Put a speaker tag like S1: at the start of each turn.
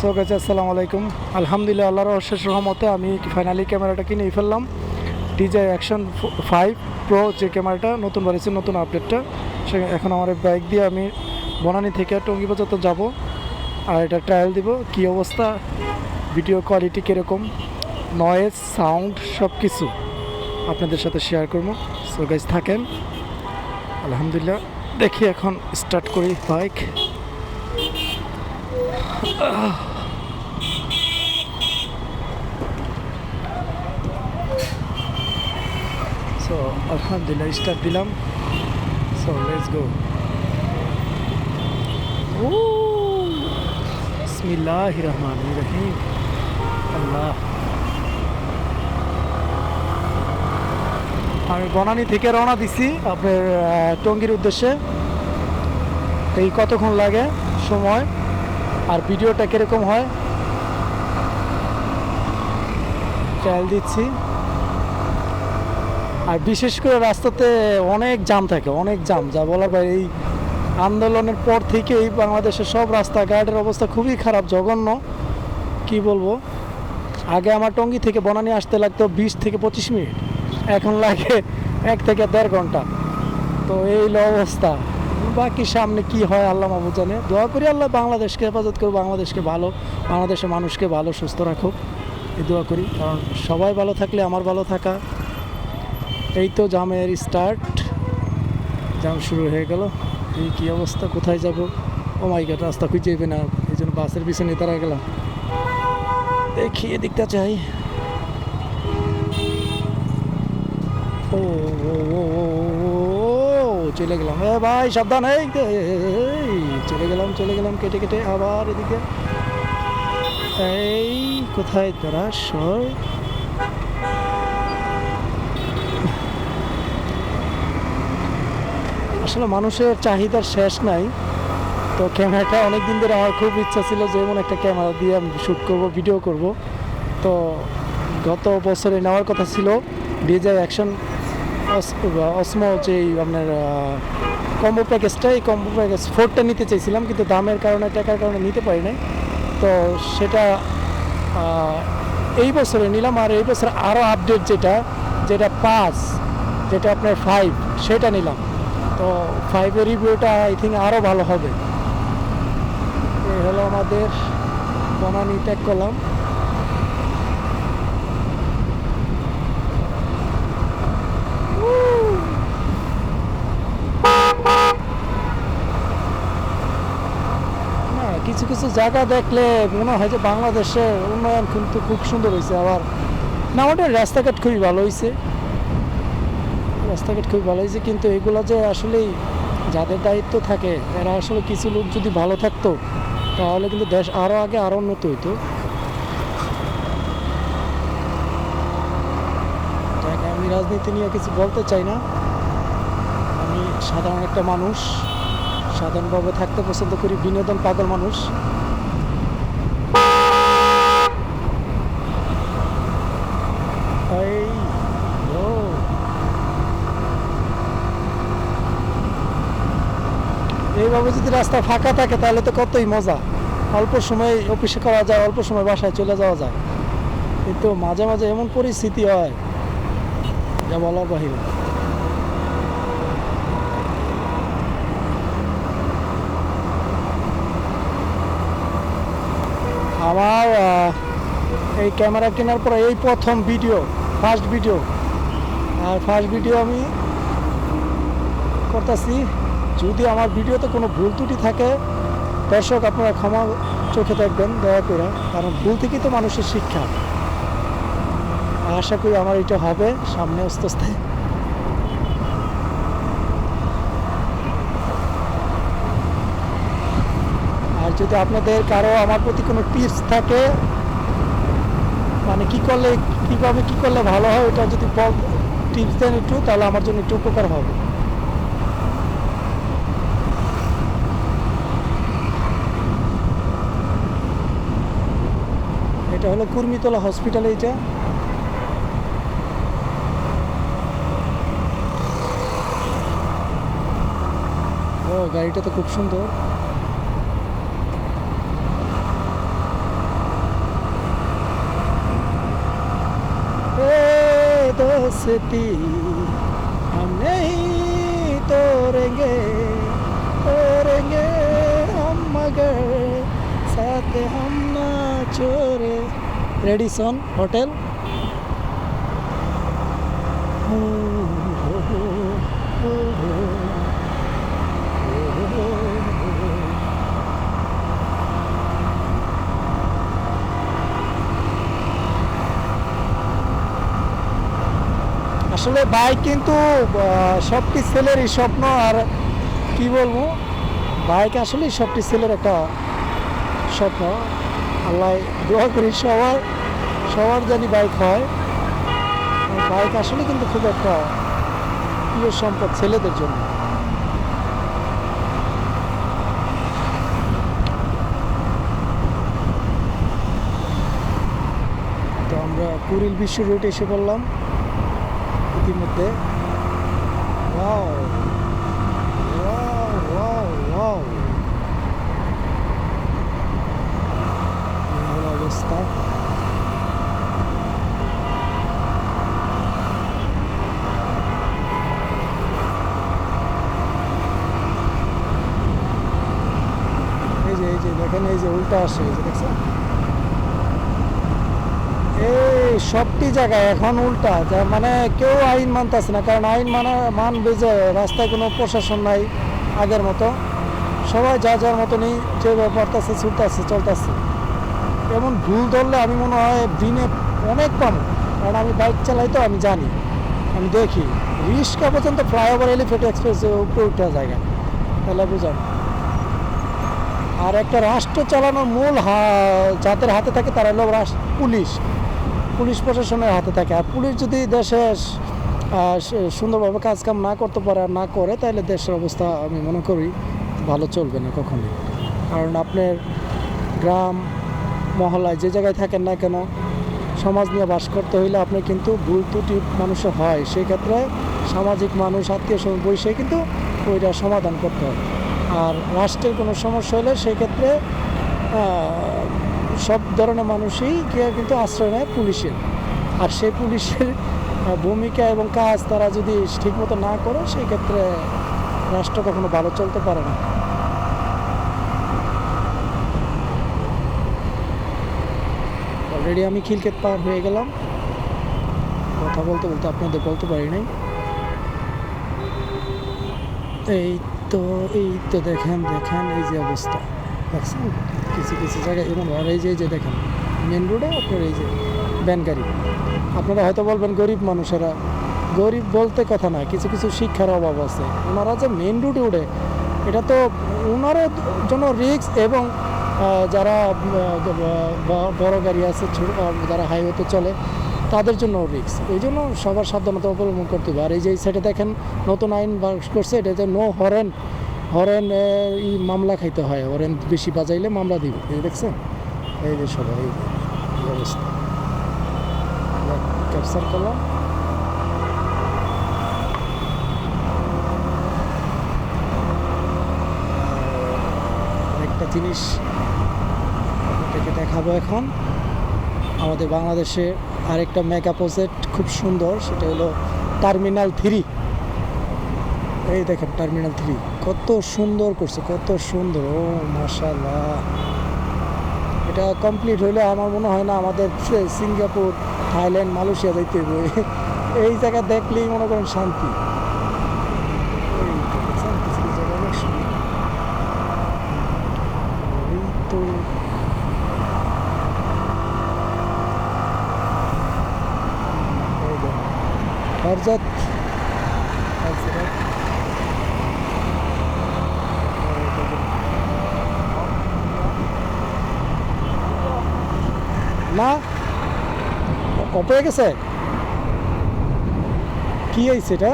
S1: So গেছে আসসালামু আলাইকুম। আলহামদুলিল্লাহ, আল্লাহর অশেষ রহমতে আমি ফাইনালি ক্যামেরাটা কিনে ফেললাম। ডিজে অ্যাকশন ফাইভ প্রো যে ক্যামেরাটা নতুন বাড়িছে নতুন আপডেটটা সে এখন আমার বাইক দিয়ে আমি বনানী থেকে টঙ্গি পর্যন্ত যাব। আর এটা ট্রায়াল দিব, কী অবস্থা ভিডিও কোয়ালিটি কীরকম নয়েজ সাউন্ড সব কিছু আপনাদের সাথে শেয়ার করব। সো গাইজ থাকেন। আলহামদুলিল্লাহ, দেখি এখন স্টার্ট করি বাইক সো আলহামদুলিল্লাহ স্টার্ট দিলাম সো লেটস গো বিসমিল্লাহ রহমান রহিম আল্লাহ আমি বনানী থেকে রওনা দিছি আপনার টঙ্গীর উদ্দেশ্যে। এই কতক্ষণ লাগে? সময়? আর ভিডিওটা কীরকম হয়? ট্রায়াল দিচ্ছি। আর বিশেষ করে রাস্তাতে অনেক জাম থাকে, অনেক জাম যা বলার বাইরে এই আন্দোলনের পর থেকেই বাংলাদেশের সব রাস্তাঘাটের অবস্থা খুবই খারাপ, জঘন্য। কি বলব? আগে আমার টঙ্গি থেকে বনানি আসতে লাগতো বিশ থেকে পঁচিশ মিনিট, এখন লাগে এক থেকে দেড় ঘণ্টা। তো এই অবস্থা। বাকি সামনে কি হয় আল্লাহ মাহবুব জানে। দোয়া করি আল্লাহ বাংলাদেশকে হেফাজত করুক, বাংলাদেশকে ভালো, বাংলাদেশের মানুষকে ভালো, সুস্থ রাখুক। এই দোয়া করি, কারণ সবাই ভালো থাকলে আমার ভালো থাকা। এই তো জামের স্টার্ট জাম শুরু হয়ে গেল। এই কী অবস্থা? কোথায় যাব? ও মাই গড রাস্তা খুঁজে যাবে না। এই জন্য বাসের পিছনে তারা গেলাম। দেখি এদিকটা চাই ও চলে গেলাম। এ ভাই সাবধান এই, চলে গেলাম চলে গেলাম কেটে কেটে আবার এদিকে। এই কোথায় তোরা? সর। আসলে মানুষের চাহিদার শেষ নাই। তো ক্যামেরাটা অনেক দিন ধরে আমার খুব ইচ্ছা ছিল যে এমন একটা ক্যামেরা দিয়ে আমি শ্যুট করব ভিডিও করব। তো গত বছরে নেওয়ার কথা ছিল। ডিজে অ্যাকশন অসমো যে আপনার কম্বো প্যাকেজটা এই কম্বো প্যাকেজ ফোরটা নিতে চাইছিলাম কিন্তু দামের কারণে, টাকার কারণে নিতে পারি নাই। তো সেটা এই বছরে নিলাম আর এই বছর আরও আপডেট যেটা যেটা পাঁচ, যেটা আপনার ফাইভ সেটা নিলাম। তো ফাইভের রিভিউটা আই থিঙ্ক আরও ভালো হবে। এই হলো আমাদের বনানি ত্যাগ করলাম কিছু কিছু জায়গা দেখলে মনে হয় যে বাংলাদেশের উন্নয়ন কিন্তু খুব সুন্দর হয়েছে, আবার না, ওটা রাস্তাঘাট খুবই ভালো হয়েছে। রাস্তাঘাট খুবই ভালো। হয়েছে কিন্তু এগুলো যে আসলেই যাদের দায়িত্ব থাকে, এরা আসলে কিছু লোক যদি ভালো থাকতো, তাহলে কিন্তু দেশ আরও আগে আরও উন্নত হইতো। আমি রাজনীতি নিয়ে কিছু বলতে চাই না। আমি সাধারণ একটা মানুষ, সাধারণভাবে থাকতে পছন্দ করি বিনোদন পাগল মানুষ এই ও এইভাবে যদি রাস্তা ফাঁকা থাকে, তাহলে তো কতই মজা। অল্প সময় অফিসে করা যায়, অল্প সময় বাসায় চলে যাওয়া যায়। কিন্তু মাঝে মাঝে এমন পরিস্থিতি হয়, যা বলার বাহিরে। আমার এই ক্যামেরা কেনার পরে এই প্রথম ভিডিও ফার্স্ট ভিডিও আর ফার্স্ট ভিডিও আমি করতেছি যদি আমার ভিডিওতে কোনো ভুল ত্রুটি থাকে, দর্শক আপনারা ক্ষমা চোখে দেখবেন, দয়া করে, কারণ ভুল থেকেই তো মানুষের শিক্ষা। আশা করি আমার এটা হবে, সামনে আস্তে আস্তে। আর যদি আপনাদের কারও আমার প্রতি কোনো টিপস থাকে মানে কি করলে, কীভাবে কি করলে ভালো হয় এটা যদি টিপস দেন একটু, তাহলে আমার জন্য একটু উপকার হবে। হলো কুর্মিতলা হসপিটাল এইটা ও, গাড়িটা তো খুব সুন্দর। दोस्ती हम नहीं तोड़ेंगे तोड़ेंगे हम मगर রেডিসন হোটেল। আসলে বাইক কিন্তু সবটি ছেলেরই স্বপ্ন, আর কি বলব? বাইক আসলেই সবটি ছেলের একটা স্বপ্ন। আল্লাহ দোয়া করি, সবার সবার জানি বাইক হয়। বাইক আসলে কিন্তু খুব একটা প্রিয় সম্পদ ছেলেদের জন্য। তো আমরা কুড়িল বিশ্ব রুটে এসে পড়লাম। ইতিমধ্যে। ওয়াও ওয়াও ওয়াও ওয়াও এই হলো অবস্থা এই যে যে যে যে সবটি জায়গায় এখন উল্টা, যা মানে কেউ আইন মানতেছে না, কারণ আইন মানা, মানবে যে রাস্তায় কোনো প্রশাসন নাই আগের মতো। সবাই যা যার মতনই যেভাবে পারতেছে, ছুটতেছে, চলতেছে। এমন ভুল ধরলে আমি মনে হয় দিনে অনেক কম কারণ আমি বাইক চালাই তো, আমি জানি। আমি দেখি। রিক্সা পর্যন্ত ফ্লাইওভার এলিফেন্ট এক্সপ্রেস উপরে উঠে জায়গা তাহলে বুঝান আর একটা রাষ্ট্র চালানোর মূল যাদের হাতে থাকে তারা হলো পুলিশ। পুলিশ প্রশাসনের হাতে থাকে। আর পুলিশ যদি দেশে সুন্দরভাবে কাজকাম না করতে পারে আর না করে, তাহলে দেশের অবস্থা আমি মনে করি ভালো চলবে না কখনোই। কারণ আপনার গ্রাম মহল্লায় যে জায়গায় থাকেন না কেন, সমাজ নিয়ে বাস করতে হইলে আপনি কিন্তু ভুল ত্রুটি মানুষের হয়। সেক্ষেত্রে সামাজিক মানুষ, আত্মীয় স্বজন বসে কিন্তু ওইটা সমাধান করতে হবে আর রাষ্ট্রের কোনো সমস্যা হলে সেক্ষেত্রে সব ধরনের মানুষই গিয়ে কিন্তু আশ্রয় নেয় পুলিশের। আর সেই পুলিশের ভূমিকা এবং কাজ তারা যদি ঠিকমতো না করে, সেই ক্ষেত্রে রাষ্ট্র কখনো ভালো চলতে পারে না। অলরেডি আমি খিলকেত পার হয়ে গেলাম। কথা বলতে বলতে আপনাদের বলতে পারি নাই। এই তো এই তো দেখেন দেখেন, এই যে অবস্থা। দেখছেন? কিছু কিছু জায়গায় এমন আর এই যে এই যে দেখেন মেন রোডে আপনার এই যে ব্যান গাড়ি। আপনারা হয়তো বলবেন গরিব মানুষেরা। গরিব বলতে কথা না, কিছু কিছু শিক্ষার অভাব আছে। ওনারা যে মেন রোডে উঠে এটা তো ওনারও জন্য রিস্ক এবং যারা বড় গাড়ি আছে যারা হাইওয়েতে চলে, তাদের জন্য রিস্ক এই জন্য সবার সাবধানতা অবলম্বন করতে হবে। আর এই যে এই সাইডে দেখেন, নতুন আইন করছে এটা যে নো হরেন হরেন ই মামলা খাইতে হয়। হরেন বেশি বাজাইলে মামলা দিবে। এই দেখছেন? এই যে সবাই, এই এই অবস্থা। ক্যাপচার করলাম। একটা জিনিস আপনাদেরকে দেখাবো এখন। আমাদের বাংলাদেশে আরেকটা মেগা প্রজেক্ট খুব সুন্দর, সেটা হলো টার্মিনাল থ্রি এই দেখেন টার্মিনাল থ্রি কত সুন্দর করছে, কত সুন্দর, ও মাশাল্লাহ এটা কমপ্লিট হইলে আমার মনে হয় না আমাদের সিঙ্গাপুর থাইল্যান্ড মালয়েশিয়া যাইতে এই জায়গা দেখলেই মনে করেন শান্তি এই তো দেখছেন, কিছু কিছু জায়গা অনেক সুন্দর। এই তো এই দেখেন। হজরত। না অফ হয়ে গেছে? কি হয়েছে এটা?